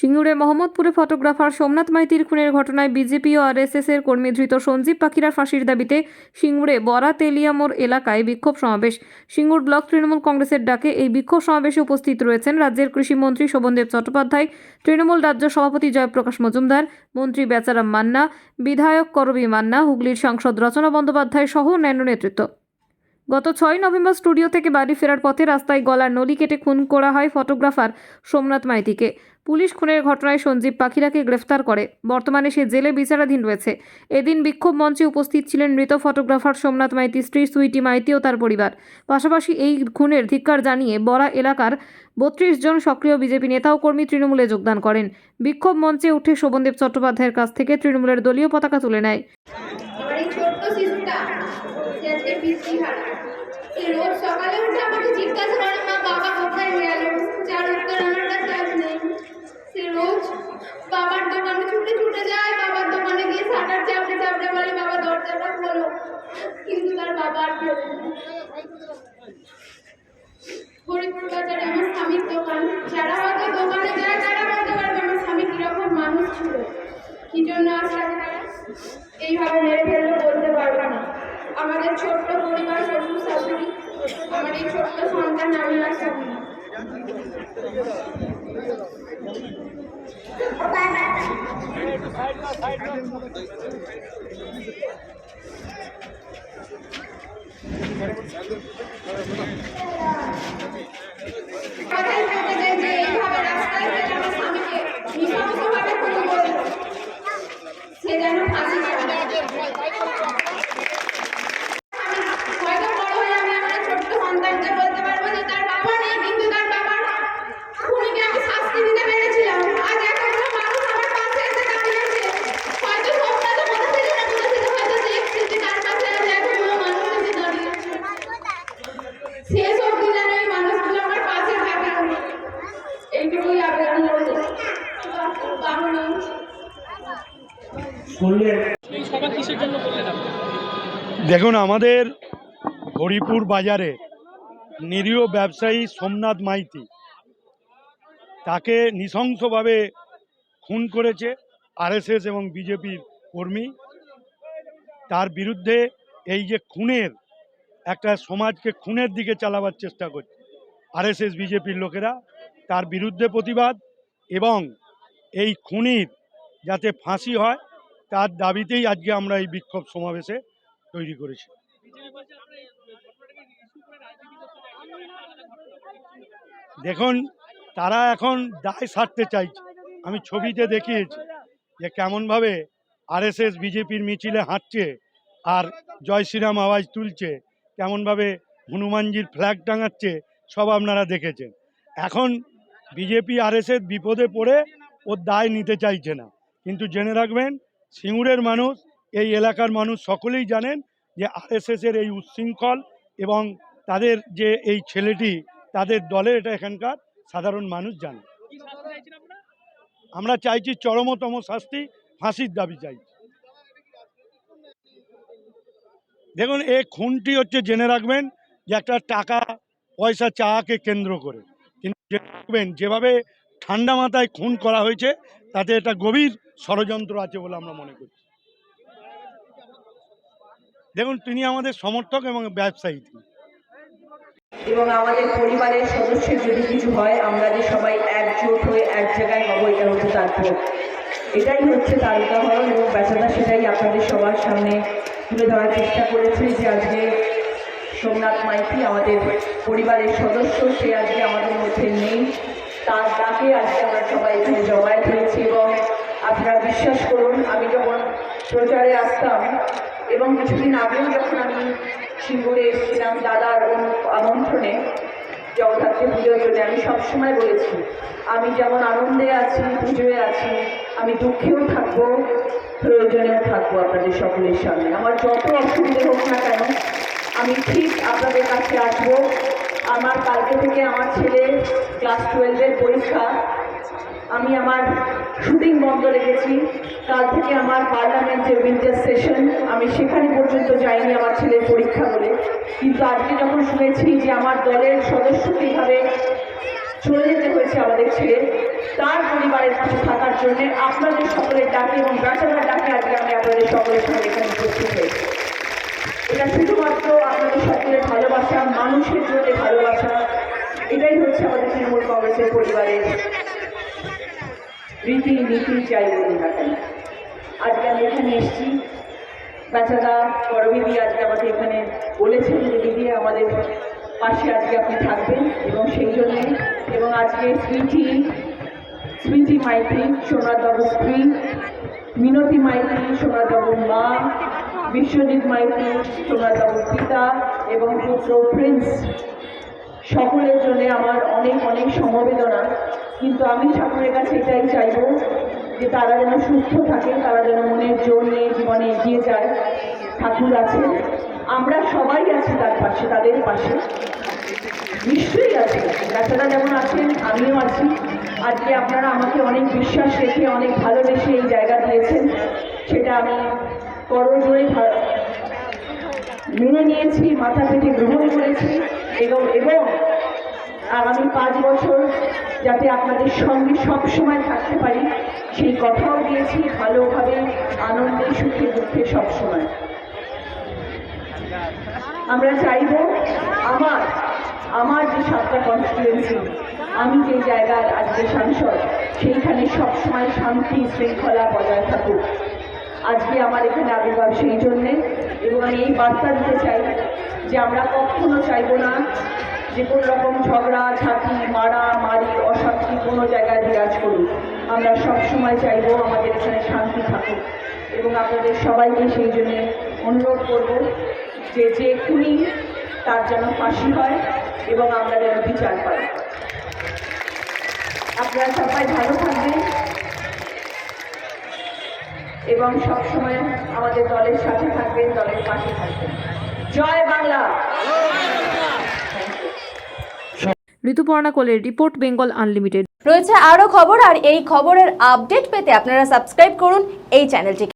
সিঙ্গুরে মোহাম্মদপুরে ফটোগ্রাফার সোমনাথ মাইতির খুনের ঘটনায় বিজেপি ও আরএসএস এর কর্মী ধৃত সঞ্জীব পাখিরা ফাঁসির দাবিতে সিঙ্গুরে বরা তেলিয়ামোর এলাকায় বিক্ষোভ সমাবেশ। সিঙ্গুর ব্লক তৃণমূল কংগ্রেসের ডাকে এই বিক্ষোভ সমাবেশে উপস্থিত রয়েছেন রাজ্যের কৃষিমন্ত্রী শোভনদেব চট্টোপাধ্যায়, তৃণমূল রাজ্য সভাপতি জয়প্রকাশ মজুমদার, মন্ত্রী বেচারাম মান্না, বিধায়ক করবী মান্না, হুগলির সাংসদ রচনা বন্দ্যোপাধ্যায় সহ অন্যান্য নেতৃত্ব। গত ছয় নভেম্বর স্টুডিও থেকে বাড়ি ফেরার পথে রাস্তায় গলার নলি কেটে খুন করা হয় ফটোগ্রাফার সোমনাথ মাইতিকে। পুলিশ খুনের ঘটনায় সঞ্জীব পাখিরাকে গ্রেফতার করে। বর্তমানে সে জেলে বিচারাধীন রয়েছে। এদিন বিক্ষোভ মঞ্চে উপস্থিত ছিলেন মৃত ফটোগ্রাফার সোমনাথ মাইতি, স্ত্রী সুইটি মাইতি ও তার পরিবার। পাশাপাশি এই খুনের ধিক্কার জানিয়ে বরা এলাকার বত্রিশ জন সক্রিয় বিজেপি নেতা ও কর্মী তৃণমূলে যোগদান করেন। বিক্ষোভ মঞ্চে উঠে শোভনদেব চট্টোপাধ্যায়ের কাছ থেকে তৃণমূলের দলীয় পতাকা তুলে নেয়। শিশুটা সে আজকে পিতৃহারা সে রোজ সকালে উঠে আমাকে জিজ্ঞাসা করে, মা, বাবা কোথায় গেল? যার উত্তর, আমার কাছে আজ নেই। সে রোজ বাবার দোকানে ছুটে ছুটে যায়, বাবার দোকানে গিয়ে শাটার চাপড়ে চাপড়ে বলে, বাবা, দরজাটা খোলো। কিন্তু তার বাবা আর হরিপুর বাজারে আমার স্বামীর দোকান। যারা হয়তো দোকানে যায়, তারা বলতে পারবে, আমার স্বামী কীরকম মানুষ ছিল। কি জন্য আসলে এইভাবে মেরে ফেললে আমাদের ছোট্ট পরিবার শ্বশুর শাশুড়ি আমার এই ছোট্ট সন্তান আমি আর স্বামী কথাই বলতে চাই যে এইভাবে রাস্তায় ফেলে আমার স্বামীকে নৃশংসভাবে খুন করল সে যেন ফাঁসি পায় হয়তো বড় হয়ে আমি আমার ছোট্ট সন্তানকে বলতে পারব যে তার বাবা নেই কিন্তু তার বাবার খুনিকে আমি শাস্তি দিতে পেরেছিলাম আজ এতগুলো মানুষ আমার পাশে এসে দাঁড়িয়েছে হয়তো সবটা তো কোথা থেকে না কোথা থেকে হয়তো দেখছে যে তার পাশে আজ এতগুলো মানুষ এসে দাঁড়িয়েছে শেষ অবধি যেন এই মানুষগুলো আমার পাশে থাকে এইটুকুই আবেদন করব কামনা করলেন। দেখুন আমাদের হরিপুর বাজারে নিরীহ ব্যবসায়ী সোমনাথ মাইতি তাকে নৃশংসভাবে খুন করেছে আরএসএস এবং বিজেপির কর্মী। তার বিরুদ্ধে এই যে খুনের একটা সমাজকে খুনের দিকে চালাবার চেষ্টা করছে আরএসএস বিজেপির লোকেরা তার বিরুদ্ধে প্রতিবাদ এবং এই খুনির যাতে ফাঁসি হয় তার দাবিতেই আজকে আমরা এই বিক্ষোভ সমাবেশে তৈরি করেছি। দেখুন, তারা এখন দায় সারতে চাইছে। আমি ছবিতে দেখিয়েছি যে কেমনভাবে আরএসএস, বিজেপির মিছিলে হাঁটছে আর জয় শ্রীরাম আওয়াজ তুলছে, কেমনভাবে হনুমানজির ফ্ল্যাগ টাঙাচ্ছে, সব আপনারা দেখেছেন। এখন বিজেপি, আরএসএস বিপদে পড়ে ওর দায় নিতে চাইছে না। কিন্তু জেনে রাখবেন সিঙ্গুরের মানুষ এই এলাকার মানুষ সকলেই জানেন যে আরএসএসের এই উচ্ছৃঙ্খল এবং তাদের যে এই ছেলেটি তাদের দলের এটা এখানকার সাধারণ মানুষ জানে আমরা চাইছি চরমতম শাস্তি ফাঁসির দাবি চাইছি। দেখুন এই খুনটি হচ্ছে জেনে রাখবেন যে একটা টাকা পয়সা চাকে কেন্দ্র করে। কিন্তু জেনে রাখবেন যেভাবে ঠান্ডা মাথায় খুন করা হয়েছে তাতে এটা গভীর ষড়যন্ত্র আছে বলে আমরা মনে করছি। দেখুন, তিনি আমাদের সমর্থক এবং ব্যবসায়ী তিনি। এবং আমাদের পরিবারের সদস্যের যদি কিছু হয়, আমরা যে সবাই একজোট হয়ে এক জায়গায় হব, এটা হচ্ছে তারপর এটাই হচ্ছে তার উদাহরণ এবং বেচারা সেটাই আপনাদের সবার সামনে তুলে ধরার চেষ্টা করেছে যে আজকে সোমনাথ মাইতি আমাদের পরিবারের সদস্য, সে আজকে আমাদের মধ্যে নেই। তার ডাকে আজকে আমরা সবাই এখানে জমায়েত হয়েছি এবং আপনারা বিশ্বাস করুন, আমি যখন প্রচারে আসতাম এবং কিছুদিন আগেও যখন আমি সিঙ্গুরে এসেছিলাম দাদার আমন্ত্রণে, জগদ্ধাত্রী পুজোর জন্য আমি সবসময় বলেছি, আমি যেমন আনন্দে আছি, পুজোয় আছি, আমি দুঃখেও থাকব, প্রয়োজনেও থাকব আপনাদের সকলের সামনে। আমার যত অসুবিধে হোক না কেন, আমি ঠিক আপনাদের কাছে আসব। আমার কালকে থেকে আমার ছেলে ক্লাস টুয়েলভের পরীক্ষা। আমি আমার শুটিং বন্ধ রেখেছি। কাল থেকে আমার পার্লামেন্টের উইন্টার সেশন আমি সেখানে পর্যন্ত যাইনি আমার ছেলের পরীক্ষা বলে। কিন্তু আজকে যখন শুনেছি যে আমার দলের সদস্য কীভাবে চলে যেতে হয়েছে আমাদের ছেলে, তার পরিবারের পাশে থাকার জন্য আপনাদের সকলের ডাকে এবং বেচারার ডাকে আজকে আমি আপনাদের সকলের সঙ্গে এখানে উপস্থিত হয়েছি। এটা শুধুমাত্র আপনাদের সকলের ভালোবাসা, মানুষের জন্য ভালোবাসা। এটাই হচ্ছে আমাদের তৃণমূল কংগ্রেসের পরিবারের রীতি নীতি চাই বলুন না কেন। আজকে আমি এখানে এসেছি। বেচারা করবিদি আজকে আমাকে এখানে বলেছেন যে, দিদি, আমাদের পাশে আজকে আপনি থাকবেন এবং সেই জন্যে এবং আজকে স্মৃতি স্মৃতি মাইতি সোনারবাবুর স্ত্রী মিনতি মাইতি সোনারবাবুর মা বিশ্বজিৎ মাইতি সোনারবাবুর পিতা এবং পুত্র প্রিন্স। সকলের জন্য আমার অনেক অনেক সমবেদনা। কিন্তু আমি ঠাকুরের কাছে এটাই চাইব যে তারা যেন সুস্থ থাকে, তারা যেন মনের জোর নিয়ে জীবনে এগিয়ে যায়। ঠাকুর আছে, আমরা সবাই আছি তার পাশে, তাদের পাশে। নিশ্চয়ই আছে। ডাক্তাররা যেমন আছেন আমিও আছি। আজকে আপনারা আমাকে অনেক বিশ্বাস রেখে, অনেক ভালোবেসে এই জায়গা দিয়েছেন। সেটা আমি ভা- মেনে নিয়েছি, মাথা পেতে গ্রহণ করেছি এবং এবং আগামী পাঁচ বছর যাতে আপনাদের সঙ্গে সব সময় থাকতে পারি, সেই কথাও দিয়েছি, ভালোভাবে, আনন্দে, সুখে, দুঃখে সবসময়। আমরা চাইব আমার আমার যে সাতটা কনস্টিটুয়েন্সি আমি যে জায়গার আজকে সাংসদ, সেইখানে সবসময় শান্তি, শৃঙ্খলা বজায় থাকুক। আজকে আমার এখানে আবির্ভাব সেই জন্যে এবং আমি এই বার্তা দিতে চাই যে আমরা কখনো চাইব না যে কোনো রকম ঝগড়া, ঝাঁকি, মারা, মারি, অশান্তি কোনো জায়গায় বিরাজ করুক। আমরা সবসময় চাইব আমাদের এখানে শান্তি থাকুক এবং আপনাদের সবাইকে সেই জন্যে অনুরোধ করব যে যে খুনি তার যেন ফাঁসি হয় এবং আমরা যেন বিচার পাই। আপনারা সবাই ভালো থাকবেন। এবং সবসময় আমাদের দলের সাথে থাকবেন দলের পাশে থাকবেন। জয় বাংলা! ঋতুপর্ণা কোলের রিপোর্ট বেঙ্গল আনলিমিটেড। রয়েছে আরও খবর আর এই খবরের আপডেট পেতে আপনারা সাবস্ক্রাইব করুন এই চ্যানেলটিকে।